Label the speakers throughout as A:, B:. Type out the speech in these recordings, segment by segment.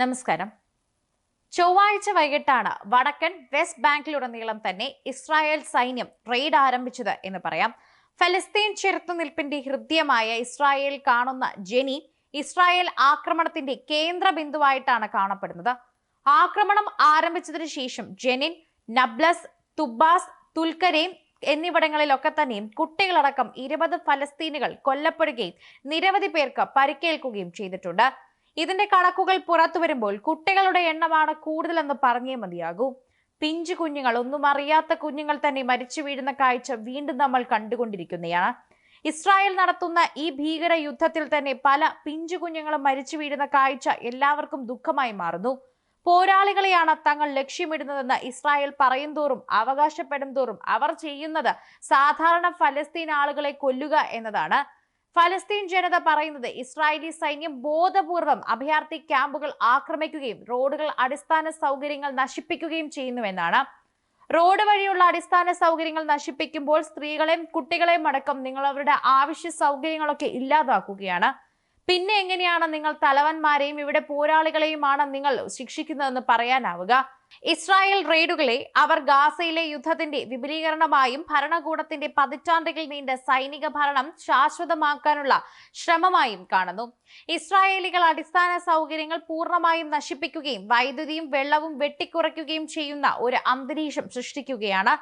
A: നമസ്കാരം. ചൊവ്വാഴ്ച വൈകിട്ടാണ് വടക്കൻ വെസ്റ്റ് ബാങ്കിലുടനീളം തന്നെ ഇസ്രായേൽ സൈന്യം റെയ്ഡ് ആരംഭിച്ചത് എന്ന് പറയാം. ഫലസ്തീൻ ചെറുത്തുനിൽപ്പിന്റെ ഹൃദ്യമായ ഇസ്രായേൽ കാണുന്ന ജെനി ഇസ്രായേൽ ആക്രമണത്തിന്റെ കേന്ദ്ര ബിന്ദുവായിട്ടാണ് കാണപ്പെടുന്നത്. ആക്രമണം ആരംഭിച്ചതിനു ശേഷം ജെനിൻ നബ്ലസ് തുബാസ് തുൽക്കരയും എന്നിവിടങ്ങളിലൊക്കെ തന്നെയും കുട്ടികളടക്കം ഇരുപത് ഫലസ്തീനുകൾ കൊല്ലപ്പെടുകയും നിരവധി പേർക്ക് പരിക്കേൽക്കുകയും ചെയ്തിട്ടുണ്ട്. ഇതിന്റെ കണക്കുകൾ പുറത്തു വരുമ്പോൾ കുട്ടികളുടെ എണ്ണമാണ് കൂടുതലെന്ന് പറഞ്ഞേ മതിയാകൂ. പിഞ്ചു കുഞ്ഞുങ്ങൾ ഒന്നും അറിയാത്ത കുഞ്ഞുങ്ങൾ തന്നെ മരിച്ചു വീഴുന്ന കാഴ്ച വീണ്ടും നമ്മൾ കണ്ടുകൊണ്ടിരിക്കുന്നതാണ് ഇസ്രായേൽ നടത്തുന്ന ഈ ഭീകര യുദ്ധത്തിൽ തന്നെ പല പിഞ്ചു കുഞ്ഞുങ്ങളും മരിച്ചു വീഴുന്ന കാഴ്ച എല്ലാവർക്കും ദുഃഖമായി മാറുന്നു. പോരാളികളെയാണ് തങ്ങൾ ലക്ഷ്യമിടുന്നതെന്ന് ഇസ്രായേൽ പറയും തോറും അവകാശപ്പെടും തോറും അവർ ചെയ്യുന്നത് സാധാരണ ഫലസ്തീൻ ആളുകളെ കൊല്ലുക എന്നതാണ്. ഫലസ്തീൻ ജനത പറയുന്നത് ഇസ്രായേലി സൈന്യം ബോധപൂർവം അഭയാർത്ഥി ക്യാമ്പുകൾ ആക്രമിക്കുകയും റോഡുകൾ അടിസ്ഥാന സൗകര്യങ്ങൾ നശിപ്പിക്കുകയും ചെയ്യുന്നുവെന്നാണ്. റോഡ് വഴിയുള്ള അടിസ്ഥാന സൗകര്യങ്ങൾ നശിപ്പിക്കുമ്പോൾ സ്ത്രീകളെയും കുട്ടികളെയും അടക്കം നിങ്ങൾ അവരുടെ ആവശ്യ സൗകര്യങ്ങളൊക്കെ ഇല്ലാതാക്കുകയാണ്. പിന്നെ എങ്ങനെയാണ് നിങ്ങൾ തലവന്മാരെയും ഇവിടെ പോരാളികളെയുമാണ് നിങ്ങൾ ശിക്ഷിക്കുന്നതെന്ന് പറയാനാവുക? ഇസ്രായേൽ റെയ്ഡുകളെ അവർ ഗാസയിലെ യുദ്ധത്തിന്റെ വിപുലീകരണമായും ഭരണകൂടത്തിന്റെ പതിറ്റാണ്ടുകൾ നീണ്ട സൈനിക ഭരണം ശാശ്വതമാക്കാനുള്ള ശ്രമമായും കാണുന്നു. ഇസ്രായേലികൾ അടിസ്ഥാന സൗകര്യങ്ങൾ പൂർണമായും നശിപ്പിക്കുകയും വൈദ്യുതിയും വെള്ളവും വെട്ടിക്കുറയ്ക്കുകയും ചെയ്യുന്ന ഒരു അന്തരീക്ഷം സൃഷ്ടിക്കുകയാണ്.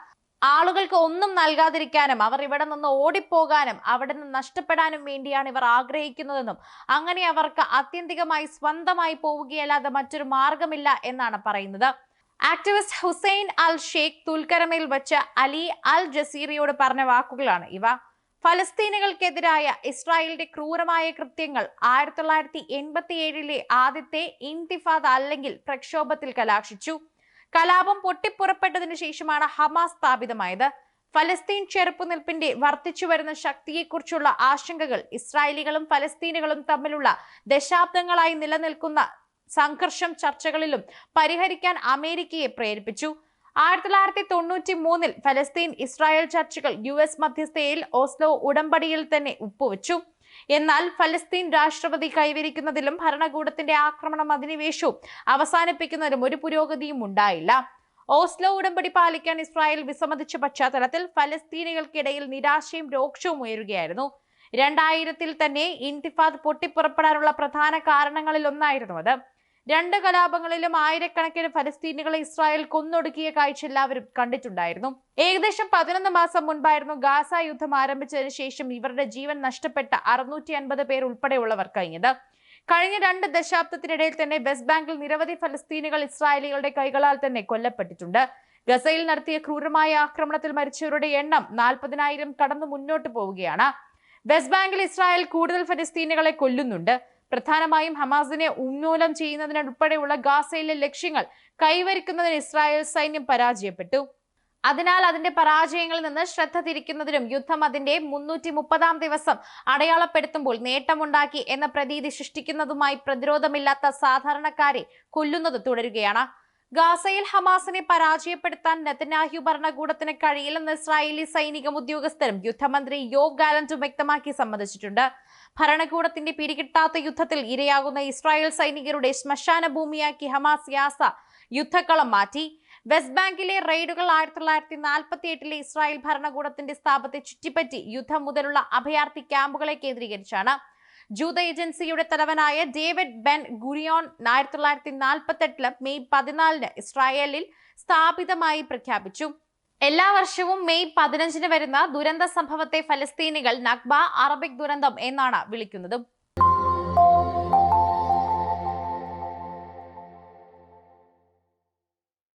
A: ആളുകൾക്ക് ഒന്നും നൽകാതിരിക്കാനും അവർ ഇവിടെ നിന്ന് ഓടിപ്പോകാനും അവിടെ നിന്ന് നഷ്ടപ്പെടാനും വേണ്ടിയാണ് ഇവർ ആഗ്രഹിക്കുന്നതെന്നും അങ്ങനെ അവർക്ക് ആത്യന്തികമായി സ്വന്തമായി പോവുകയല്ലാതെ മറ്റൊരു മാർഗമില്ല എന്നാണ് പറയുന്നത്. ആക്ടിവിസ്റ്റ് ഹുസൈൻ അൽ ഷെയ്ഖ് തുൽക്കരമയിൽ വച്ച അലി അൽ ജസീറിയോട് പറഞ്ഞ വാക്കുകളാണ്. ഇവ ഫലസ്തീനുകൾക്കെതിരായ ഇസ്രായേലിന്റെ ക്രൂരമായ കൃത്യങ്ങൾ ആയിരത്തി തൊള്ളായിരത്തി എൺപത്തി ഏഴിലെ ആദ്യത്തെ ഇൻതിഫാദ അല്ലെങ്കിൽ പ്രക്ഷോഭത്തിൽ കലാശിച്ചു. കലാപം പൊട്ടിപ്പുറപ്പെട്ടതിനു ശേഷമാണ് ഹമാസ് സ്ഥാപിതമായത്. ഫലസ്തീൻ ചെറുപ്പുനിൽപ്പിന്റെ വർദ്ധിച്ചു വരുന്ന ശക്തിയെക്കുറിച്ചുള്ള ആശങ്കകൾ ഇസ്രായേലികളും ഫലസ്തീനുകളും തമ്മിലുള്ള ദശാബ്ദങ്ങളായി നിലനിൽക്കുന്ന സംഘർഷം ചർച്ചകളിലും പരിഹരിക്കാൻ അമേരിക്കയെ പ്രേരിപ്പിച്ചു. ആയിരത്തി തൊള്ളായിരത്തി തൊണ്ണൂറ്റി മൂന്നിൽ ഫലസ്തീൻ ഇസ്രായേൽ ചർച്ചകൾ യു എസ് മധ്യസ്ഥയിൽ ഓസ്ലോ ഉടമ്പടിയിൽ തന്നെ ഒപ്പുവെച്ചു. എന്നാൽ ഫലസ്തീൻ രാഷ്ട്രപതി കൈവരിക്കുന്നതിലും ഭരണകൂടത്തിന്റെ ആക്രമണം അധിനിവേശവും അവസാനിപ്പിക്കുന്നതിലും ഒരു പുരോഗതിയും ഉണ്ടായില്ല. ഓസ്ലോ ഉടമ്പടി പാലിക്കാൻ ഇസ്രായേൽ വിസമ്മതിച്ച പശ്ചാത്തലത്തിൽ ഫലസ്തീനികൾക്കിടയിൽ നിരാശയും രോക്ഷവും ഉയരുകയായിരുന്നു. രണ്ടായിരത്തിൽ തന്നെ ഇൻതിഫാദ് പൊട്ടിപ്പുറപ്പെടാനുള്ള പ്രധാന കാരണങ്ങളിൽ ഒന്നായിരുന്നു അത്. രണ്ട് കലാപങ്ങളിലും ആയിരക്കണക്കിന് ഫലസ്തീനുകളെ ഇസ്രായേൽ കൊന്നൊടുക്കിയ കാഴ്ച എല്ലാവരും കണ്ടിട്ടുണ്ടായിരുന്നു. ഏകദേശം പതിനൊന്ന് മാസം മുൻപായിരുന്നു ഗാസ യുദ്ധം ആരംഭിച്ചതിന് ശേഷം ഇവരുടെ ജീവൻ നഷ്ടപ്പെട്ട അറുന്നൂറ്റി അൻപത് പേർ ഉൾപ്പെടെയുള്ളവർ കഴിഞ്ഞത്. കഴിഞ്ഞ രണ്ട് ദശാബ്ദത്തിനിടയിൽ തന്നെ വെസ്റ്റ് ബാങ്കിൽ നിരവധി ഫലസ്തീനുകൾ ഇസ്രായേലികളുടെ കൈകളാൽ തന്നെ കൊല്ലപ്പെട്ടിട്ടുണ്ട്. ഗസയിൽ നടത്തിയ ക്രൂരമായ ആക്രമണത്തിൽ മരിച്ചവരുടെ എണ്ണം നാൽപ്പതിനായിരം കടന്നു മുന്നോട്ട് പോവുകയാണ്. വെസ്റ്റ് ബാങ്കിൽ ഇസ്രായേൽ കൂടുതൽ ഫലസ്തീനുകളെ കൊല്ലുന്നുണ്ട്. പ്രധാനമായും ഹമാസിനെ ഉന്മൂലം ചെയ്യുന്നതിനുൾപ്പെടെയുള്ള ഗാസയിലെ ലക്ഷ്യങ്ങൾ കൈവരിക്കുന്നതിന് ഇസ്രായേൽ സൈന്യം പരാജയപ്പെട്ടു. അതിനാൽ അതിന്റെ പരാജയങ്ങളിൽ നിന്ന് ശ്രദ്ധ തിരിക്കുന്നതിനും യുദ്ധം അതിന്റെ മുന്നൂറ്റി മുപ്പതാം ദിവസം അടയാളപ്പെടുത്തുമ്പോൾ നേട്ടമുണ്ടാക്കി എന്ന പ്രതീതി സൃഷ്ടിക്കുന്നതുമായി പ്രതിരോധമില്ലാത്ത സാധാരണക്കാരെ കൊല്ലുന്നത് തുടരുകയാണ്. ഗാസയിൽ ഹമാസിനെ പരാജയപ്പെടുത്താൻ നെതന്യാഹു ഭരണകൂടത്തിന് കഴിയില്ലെന്ന് ഇസ്രായേലി സൈനിക ഉദ്യോഗസ്ഥരും യുദ്ധമന്ത്രി യോഗ് ഗാലന്റും വ്യക്തമാക്കി സമ്മതിച്ചിട്ടുണ്ട്. ഭരണകൂടത്തിന്റെ പിടികിട്ടാത്ത യുദ്ധത്തിൽ ഇരയാകുന്ന ഇസ്രായേൽ സൈനികരുടെ ശ്മശാന ഭൂമിയാക്കി ഹമാസ് യാസ യുദ്ധക്കളം മാറ്റി. വെസ്റ്റ് ബാങ്കിലെ റെയ്ഡുകൾ ആയിരത്തി തൊള്ളായിരത്തി നാൽപ്പത്തി എട്ടിലെ ഇസ്രായേൽ ഭരണകൂടത്തിന്റെ സ്ഥാപത്തെ ചുറ്റിപ്പറ്റി യുദ്ധം മുതലുള്ള അഭയാർത്ഥി ക്യാമ്പുകളെ കേന്ദ്രീകരിച്ചാണ്. ജൂത ഏജൻസിയുടെ തലവനായ ഡേവിഡ് ബെൻ ഗുരിയോൺ ആയിരത്തി തൊള്ളായിരത്തി നാൽപ്പത്തി എട്ടിൽ മെയ് പതിനാലിന് ഇസ്രായേലിൽ സ്ഥാപിതമായി പ്രഖ്യാപിച്ചു. എല്ലാ വർഷവും മെയ് പതിനഞ്ചിന് വരുന്ന ദുരന്ത സംഭവത്തെ ഫലസ്തീനികൾ നഖ്ബ അറബിക് ദുരന്തം എന്നാണ് വിളിക്കുന്നത്.